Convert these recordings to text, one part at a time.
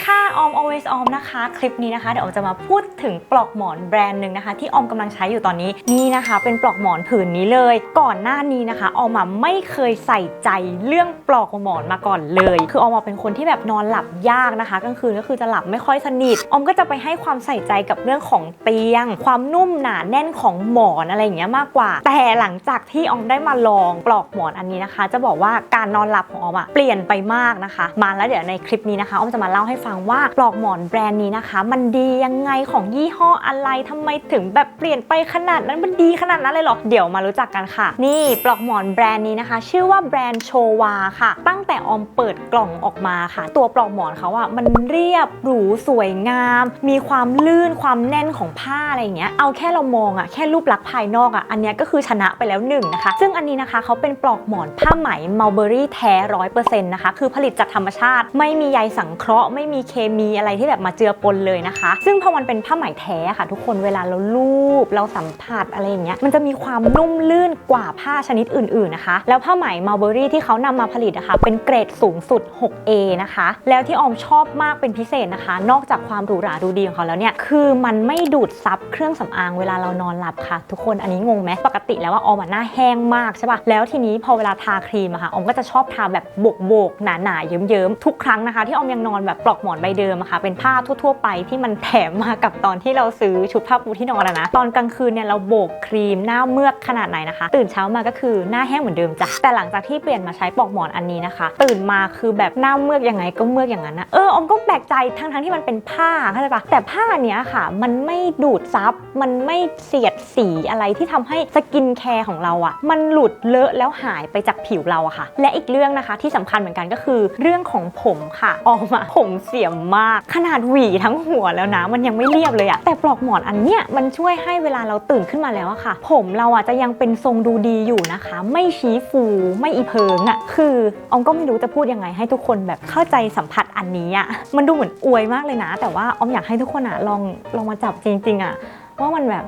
always ออมนะคะ คลิปนี้นะคะ เดี๋ยวออมจะมาพูดถึงปลอกหมอนแบรนด์หนึ่งนะคะ ที่ออมกำลังใช้อยู่ตอนนี้นี่นะคะ เป็นปลอกหมอนผืนนี้เลย ก่อนหน้านี้นะคะ ออมอะไม่เคยใส่ใจเรื่องปลอกหมอนมาก่อนเลย คือออมเป็นคนที่แบบนอนหลับยากนะคะกลางคืนก็คือจะหลับไม่ค่อยสนิทออมก็จะไปให้ความใส่ใจกับเรื่องของเตียง ความนุ่มหนาแน่นของหมอนอะไรอย่างเงี้ยมากกว่า แต่หลังจากที่ออมได้มาลองปลอกหมอนอันนี้นะคะ จะบอกว่าการนอนหลับของออมอะเปลี่ยนไปมากนะคะ มาแล้วเดี๋ยวในคลิปนี้นะคะออมจะมาเล่าให้ฟังว่าปลอกหมอนแบรนด์นี้นะคะ มันดียังไงของยี่ห้ออะไรทำไมถึงแบบเปลี่ยนไปขนาดนั้นมันดีขนาดนั้นเลยหรอเดี๋ยวมารู้จักกันค่ะ นี่ปลอกหมอนแบรนด์นี้นะคะ ชื่อว่าแบรนด์โชวาค่ะ ตั้งแต่ออมเปิดกล่องออกมาค่ะ ตัวปลอกหมอนเขาอะมันเรียบหรูสวยงาม มีความลื่นความแน่นของผ้าอะไรอย่างเงี้ยเอาแค่เรามองอะแค่รูปลักษณ์ภายนอกอะอันนี้ก็คือชนะไปแล้วหนึ่งนะคะ ซึ่งอันนี้นะคะเขาเป็นปลอกหมอนผ้าไหมมัลเบอรี่แท้ร้อยเปอร์เซ็นต์นะคะคือผลิตจากธรรมชาติ ไม่มีใยสังเคราะห์ไม่มีเคมีอะไรที่แบบมาเจือปนเลยนะคะ ซึ่งพอมันเป็นผ้าไหมแท้ค่ะ ทุกคนเวลาเราลูบเราสัมผัสอะไรอย่างเงี้ยมันจะมีความนุ่มลื่นกว่าผ้าชนิดอื่นๆนะคะ แล้วผ้าไหมมัลเบอรี่ที่เขานำมาผลิตนะคะ เป็นเกรดสูงสุด 6A นะคะ แล้วที่ออมชอบมากเป็นพิเศษนะคะ นอกจากความหรูหราดูดีของเขาแล้วเนี่ยคือมันไม่ดูดซับเครื่องสำอางเวลาเรานอนหลับค่ะ ทุกคนอันนี้งงไหมปกติแล้วว่าออมหน้าแห้งมากใช่ปะแล้วทีนี้พอเวลาทาครีมอะค่ะออมก็จะชอบทาแบบโบกๆหนาๆเยิ้มๆทุกครั้งนะคะ ที่ออมยังนอนแบบปลอกหมอนใบเดิมอะค่ะ เป็นผ้าทั่ว ๆ ไปที่มันแถมมากับตอนที่เราซื้อชุดผ้าปูที่นอนอะนะ ตอนกลางคืนเนี่ยเราโบกครีมหน้าเมือกขนาดไหนนะคะ ตื่นเช้ามาก็คือหน้าแห้งเหมือนเดิมจ้ะ แต่หลังจากที่เปลี่ยนมาใช้ปลอกหมอนอันนี้นะคะ ตื่นมาคือแบบหน้าเมือกยังไงก็เมือกอย่างนั้นนะเอออมก็แปลกใจทั้งๆที่มันเป็นผ้าเข้าใจปะแต่ผ้าเนี้ยค่ะ มันไม่ดูดซับมันไม่เสียดสีอะไรที่ทำให้สกินแคร์ของเราอะมันหลุดเลอะแล้วหายไปจากผิวเราอะค่ะ และอีกเรื่องนะคะที่สำคัญเหมือนกันก็คือ เรื่องของผมค่ะออมอะผมเสียมมาก ขนาดหวีทั้งหัวแล้วนะ มันยังไม่เรียบเลยอะแต่ปลอกหมอนอันเนี้ยมันช่วยให้เวลาเราตื่นขึ้นมาแล้วอะค่ะ ผมเราอะจะยังเป็นทรงดูดีอยู่นะคะ ไม่ชี้ฟูไม่อีเพิงอะคือออมก็ไม่รู้จะพูดยังไงให้ทุกคนแบบเข้าใจสัมผัสอันนี้อะมันดูเหมือนอวยมากเลยนะ แต่ว่าออมอยากให้ทุกคนอะลองลองมาจับจริงๆอะว่ามันแบบ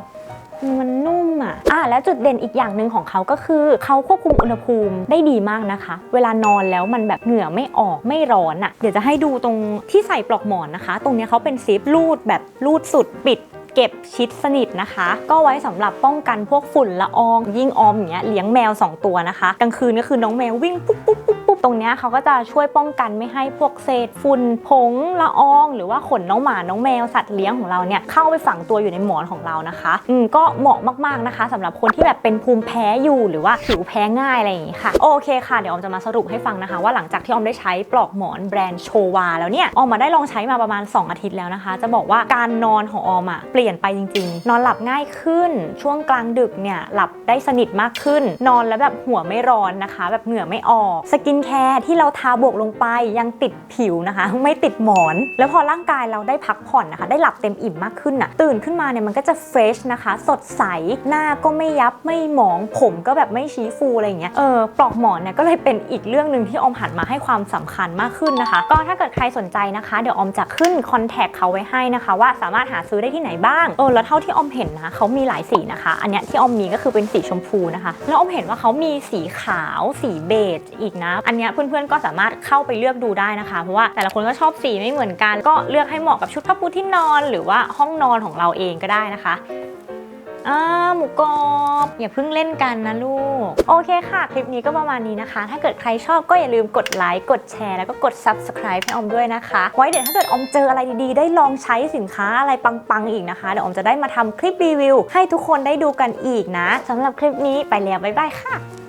มันนุ่ม อะและจุดเด่นอีกอย่างหนึ่งของเขาก็คือเขาควบคุมอุณหภูมิได้ดีมากนะคะ เวลานอนแล้วมันแบบเหงื่อไม่ออกไม่ร้อนอะ เดี๋ยวจะให้ดูตรงที่ใส่ปลอกหมอนนะคะ ตรงนี้เขาเป็นซิปรูดแบบรูดสุดปิดเก็บชิดสนิทนะคะ ก็ไว้สำหรับป้องกันพวกฝุ่นละอองยิ่งออมอย่างเงี้ยเลี้ยงแมว 2 ตัวนะคะกลางคืนก็คือน้องแมววิ่งปุ๊บปุ๊บ ปุ๊บตรงนี้เขาก็จะช่วยป้องกันไม่ให้พวกเศษฝุ่นผงละออง หรือว่าขนน้องหมาน้องแมวสัตว์เลี้ยงของเราเนี่ยเข้าไปฝังตัวอยู่ในหมอนของเรานะคะอืมก็เหมาะมากๆนะคะสำหรับคนที่แบบเป็นภูมิแพ้อยู่หรือว่าผิวแพ้ง่ายอะไรอย่างงี้ค่ะโอเคค่ะเดี๋ยวออมจะมาสรุปให้ฟังนะคะ ว่าหลังจากที่ออมได้ใช้ปลอกหมอนแบรนด์โชวาแล้วเนี่ยออมมาได้ลองใช้มาประมาณ 2 อาทิตย์แล้วนะคะ จะบอกว่าการนอนของออมอะเปลี่ยนไปจริง ๆ นอนหลับง่ายขึ้น ช่วงกลางดึกเนี่ยหลับได้สนิทมากขึ้น นอนแล้วแบบหัวไม่ร้อนนะคะ แบบเหงื่อไม่ออกสกินแคร์ที่เราทาบวกลงไปยังติดผิวนะคะ ไม่ติดหมอน แล้วพอร่างกายเราได้พักผ่อนนะคะ ได้หลับเต็มอิ่มมากขึ้นน่ะตื่นขึ้นมาเนี่ยมันก็จะเฟรชนะคะ สดใสหน้าก็ไม่ยับไม่หมองผมก็แบบไม่ชี้ฟูอะไรอย่างเงี้ยเออปลอกหมอนเนี่ยก็เลยเป็นอีกเรื่องหนึ่งที่ออมหันมาให้ความสำคัญมากขึ้นนะคะ ก็ถ้าเกิดใครสนใจนะคะ เดี๋ยวออมจะขึ้นคอนแทคเขาไว้ให้นะคะ ว่าสามารถหาซื้อได้ที่ไหนบ้างเออแล้วเท่าที่ออมเห็นนะเขามีหลายสีนะคะ อันเนี้ยที่ออมมีก็คือเป็นสีชมพูนะคะ แล้วออมเห็นว่าเขามีสีขาว สีเบจอีกนะอันนี้เพื่อนๆก็สามารถเข้าไปเลือกดูได้นะคะ เพราะว่าแต่ละคนก็ชอบสีไม่เหมือนกัน ก็เลือกให้เหมาะกับชุดผ้าปูที่นอน หรือว่าห้องนอนของเราเองก็ได้นะคะอ่าหมูกรอบอย่าเพิ่งเล่นกันนะลูก โอเคค่ะ คลิปนี้ก็ประมาณนี้นะคะ ถ้าเกิดใครชอบก็อย่าลืมกดไลค์กดแชร์แล้วก็กด subscribe ให้ออมด้วยนะคะ ไว้เดี๋ยวถ้าเกิดอมเจออะไรดีๆ ได้ลองใช้สินค้าอะไรปังๆอีกนะคะ เดี๋ยวอมจะได้มาทำคลิปรีวิว ให้ทุกคนได้ดูกันอีกนะสำหรับคลิปนี้ไปแล้วบ๊ายบายค่ะ